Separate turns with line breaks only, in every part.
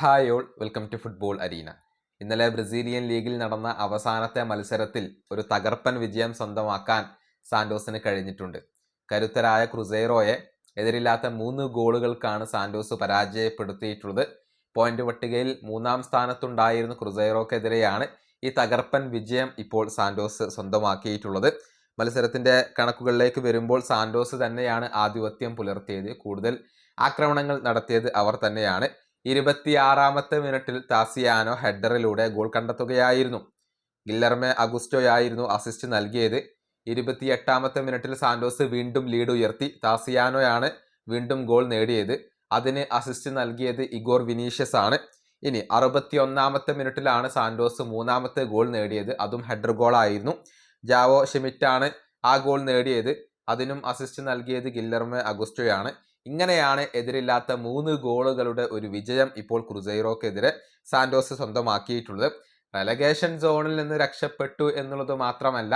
Hi all welcome to football arena. ഇന്നലെ Brazilian ലീഗിൽ നടന്ന അവസാനത്തെ മത്സരത്തിൽ ഒരു തകർപ്പൻ വിജയം സ്വന്തമാക്കാൻ സാന്റോസിന് കഴിഞ്ഞിട്ടുണ്ട്. കരുത്തരായ ക്രുസേറോയെ എതിരില്ലാത്ത മൂന്ന് ഗോളുകൾക്കാണ് സാന്റോസ് പരാജയപ്പെടുത്തിയിട്ടുള്ളത്. പോയിന്റ് പട്ടികയിൽ മൂന്നാം സ്ഥാനത്തുണ്ടായിരുന്ന ക്രുസേറോക്കെതിരെയാണ് ഈ തകർപ്പൻ വിജയം ഇപ്പോൾ സാന്റോസ് സ്വന്തമാക്കിയിട്ടുള്ളത്. മത്സരത്തിന്റെ കണക്കുകളിലേക്ക് വരുമ്പോൾ സാന്റോസ് തന്നെയാണ് ആധിപത്യം പുലർത്തിയത്. കൂടുതൽ ആക്രമണങ്ങൾ നടത്തിയത് അവർ തന്നെയാണ്. ഇരുപത്തിയാറാമത്തെ മിനിറ്റിൽ താസിയാനോ ഹെഡറിലൂടെ ഗോൾ കണ്ടെത്തുകയായിരുന്നു. ഗില്ലർമെ അഗുസ്റ്റോയായിരുന്നു അസിസ്റ്റ് നൽകിയത്. ഇരുപത്തിയെട്ടാമത്തെ മിനിറ്റിൽ സാന്റോസ് വീണ്ടും ലീഡ് ഉയർത്തി. താസിയാനോയാണ് വീണ്ടും ഗോൾ നേടിയത്. അതിന് അസിസ്റ്റ് നൽകിയത് ഇഗോർ വിനീഷ്യസ് ആണ്. ഇനി അറുപത്തി ഒന്നാമത്തെ മിനിറ്റിലാണ് സാന്റോസ് മൂന്നാമത്തെ ഗോൾ നേടിയത്. അതും ഹെഡർ ഗോളായിരുന്നു ജാവോ ഷെമിറ്റാണ് ആ ഗോൾ നേടിയത്. അതിനും അസിസ്റ്റ് നൽകിയത് ഗില്ലർമെ അഗുസ്റ്റോയാണ്. ഇങ്ങനെയാണ് എതിരില്ലാത്ത മൂന്ന് ഗോളുകളുടെ ഒരു വിജയം ഇപ്പോൾ ക്രുസൈറോക്കെതിരെ സാന്റോസ് സ്വന്തമാക്കിയിട്ടുള്ളത്. റെലഗേഷൻ സോണിൽ നിന്ന് രക്ഷപ്പെട്ടു എന്നുള്ളത് മാത്രമല്ല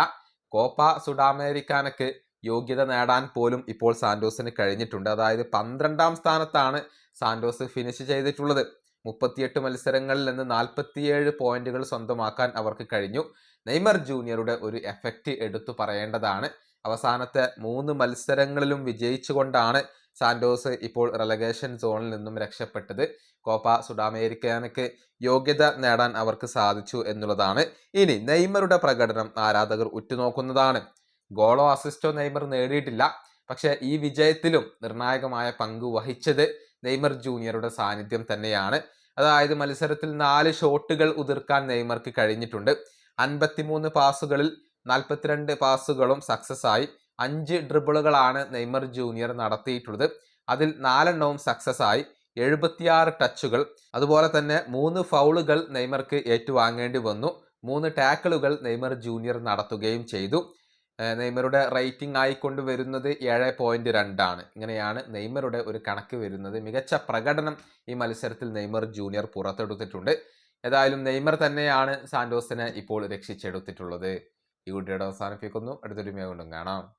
കോപ്പ സുഡാമേരിക്കാനക്ക് യോഗ്യത നേടാൻ പോലും ഇപ്പോൾ സാന്റോസിന് കഴിഞ്ഞിട്ടുണ്ട്. അതായത് പന്ത്രണ്ടാം സ്ഥാനത്താണ് സാന്റോസ് ഫിനിഷ് ചെയ്തിട്ടുള്ളത്. മുപ്പത്തിയെട്ട് മത്സരങ്ങളിൽ നിന്ന് നാൽപ്പത്തിയേഴ് പോയിന്റുകൾ സ്വന്തമാക്കാൻ അവർക്ക് കഴിഞ്ഞു. നെയ്മർ ജൂനിയറുടെ ഒരു എഫക്റ്റ് എടുത്തു പറയേണ്ടതാണ്. അവസാനത്തെ മൂന്ന് മത്സരങ്ങളിലും വിജയിച്ചുകൊണ്ടാണ് സാന്റോസ് ഇപ്പോൾ റെലഗേഷൻ സോണിൽ നിന്നും രക്ഷപ്പെട്ടത്. കോപ്പ സുഡാമേരിക്കാനക്ക് യോഗ്യത നേടാൻ അവർക്ക് സാധിച്ചു എന്നുള്ളതാണ്. ഇനി നെയ്മറുടെ പ്രകടനം ആരാധകർ ഉറ്റുനോക്കുന്നതാണ്. ഗോളോ അസിസ്റ്റോ നെയ്മർ നേടിയിട്ടില്ല. പക്ഷെ ഈ വിജയത്തിലും നിർണായകമായ പങ്ക് വഹിച്ചത് നെയ്മർ ജൂനിയറുടെ സാന്നിധ്യം തന്നെയാണ്. അതായത് മത്സരത്തിൽ നാല് ഷോട്ടുകൾ ഉതിർക്കാൻ നെയ്മർക്ക് കഴിഞ്ഞിട്ടുണ്ട്. അൻപത്തിമൂന്ന് പാസുകളിൽ നാൽപ്പത്തിരണ്ട് പാസുകളും സക്സസ് ആയി അഞ്ച് ഡ്രിബിളുകളാണ് നെയ്മർ ജൂനിയർ നടത്തിയിട്ടുള്ളത്. അതിൽ നാലെണ്ണവും സക്സസ് ആയി എഴുപത്തിയാറ് ടച്ചുകൾ. അതുപോലെ തന്നെ മൂന്ന് ഫൗളുകൾ നെയ്മർക്ക് ഏറ്റുവാങ്ങേണ്ടി വന്നു. മൂന്ന് ടാക്കിളുകൾ നെയ്മർ ജൂനിയർ നടത്തുകയും ചെയ്തു. നെയ്മറുടെ റേറ്റിംഗ് ആയിക്കൊണ്ട് വരുന്നത് ഏഴ് പോയിന്റ് രണ്ടാണ്. ഇങ്ങനെയാണ് നെയ്മറുടെ ഒരു കണക്ക് വരുന്നത്. മികച്ച പ്രകടനം ഈ മത്സരത്തിൽ നെയ്മർ ജൂനിയർ പുറത്തെടുത്തിട്ടുണ്ട്. ഏതായാലും നെയ്മർ തന്നെയാണ് സാന്റോസിനെ ഇപ്പോൾ രക്ഷിച്ചെടുത്തിട്ടുള്ളത്. ഈ കുട്ടിയുടെ അവസാനിപ്പിക്കുന്നു. അടുത്തൊരു കൊണ്ടും കാണാം.